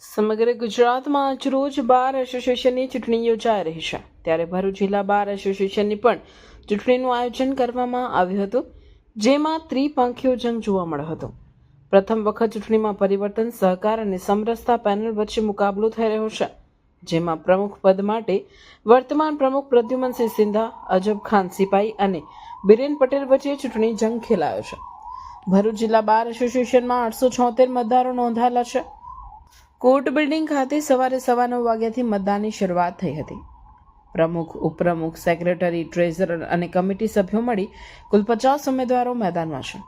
સમગ્ર ગુજરાતમાં આજરોજ બાર એસોસિએશનની ચૂંટણી યોજાઈ રહી છે. ત્યારે ભરૂચ જિલ્લા બાર એસોસિએશનની પણ ચૂંટણીનું આયોજન કરવામાં આવ્યું હતું, જેમાં ત્રિપંખીયો જંગ જોવા મળ્યો હતો. પ્રથમ વખત ચૂંટણીમાં પરિવર્તન, સહકાર અને સમરસતા પેનલ વચ્ચે મુકાબલો થઈ રહ્યો છે, જેમાં પ્રમુખ પદ માટે વર્તમાન પ્રમુખ પ્રદ્યુમનસિંહ સિંધા, અજબ ખાન સિપાઈ અને બિરેન પટેલ વચ્ચે ચૂંટણી જંગ ખેલાયો છે. ભરૂચ જિલ્લા બાર એસોસિએશનમાં આઠસો છોતેર મતદારો નોંધાયેલા છે. કોર્ટ બિલ્ડિંગ ખાતે સવારે સવા નવ વાગ્યાથી મતદાનની શરૂઆત થઈ હતી. પ્રમુખ, ઉપપ્રમુખ, સેક્રેટરી, ટ્રેઝરર અને કમિટી સભ્યો મળી કુલ પચાસ ઉમેદવારો મેદાનમાં છે.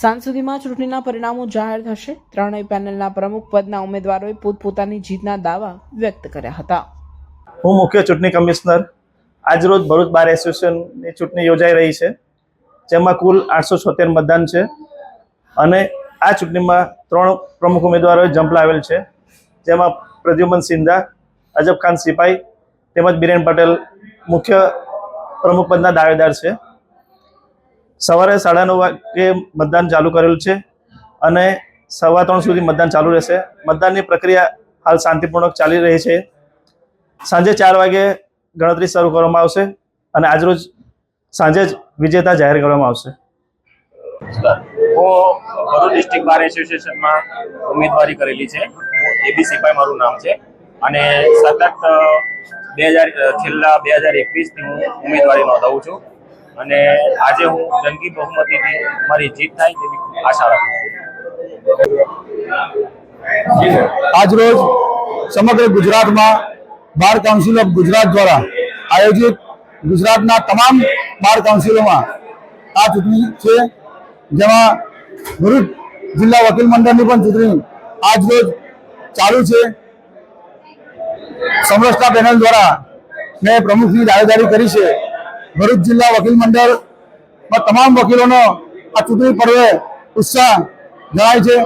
સાંજ સુધીમાં ચૂંટણીના પરિણામો જાહેર થશે. ત્રણેય પેનલના પ્રમુખ પદના ઉમેદવારોએ પોતપોતાની જીતના દાવા વ્યક્ત કર્યા હતા. હું મુખ્ય ચૂંટણી કમિશનર. આજરોજ ભરૂચ બાર એસોસિએશનની ચૂંટણી યોજાઈ રહી છે. જેમાં કુલ આઠસો છોતેર મતદાન છે. અને આ ચૂંટણીમાં ત્રણ પ્રમુખ ઉમેદવારોએ ઝંપલાવેલ છે. જેમાં પ્રદ્યુમન સિંધા, અજબ ખાન સિપાઈ, તેમજ બિરેન પટેલ મુખ્ય પ્રમુખ પદના દાવેદાર છે. સવારે સાડા નવ વાગે મતદાન ચાલુ કરેલું છે અને સવા ત્રણ સુધી મતદાન ચાલુ રહેશે. મતદાનની પ્રક્રિયા હાલ શાંતિપૂર્વક ચાલી રહી છે. સાંજે ચાર વાગે ગણતરી શરૂ કરવામાં આવશે અને આજરોજ સાંજે જ વિજેતા જાહેર કરવામાં આવશે. હું ભરૂચ ડિસ્ટ્રિક્ટ બાર એસોસિએશનમાં ઉમેદવારી કરેલી છે. એબી સિપાઈ મારું નામ છે. અને સતત બે હજાર છેલ્લા બે હજાર એકવીસથી હું ઉમેદવારી નોંધાવું છું. અને આજે હું જંગી બહુમતીથી મારી જીત થાય તેવી આશા રાખું છું. આજરોજ સમગ્ર ગુજરાતમાં બાર કાઉન્સિલ ઓફ ગુજરાત દ્વારા આયોજિત ગુજરાતના તમામ બાર કાઉન્સિલોમાં આ ચૂંટણી છે, જેમાં ભરૂચ જિલ્લા વકીલ મંડળની પણ ચૂંટણી આજરોજ ચાલુ છે. સમરસતા પેનલ દ્વારા મેં પ્રમુખની દાવેદારી કરી છે. ભરૂચ જિલ્લા વકીલ મંડળમાં તમામ વકીલોનો આ ચૂંટણી પર્વે ઉત્સાહ જણાય છે.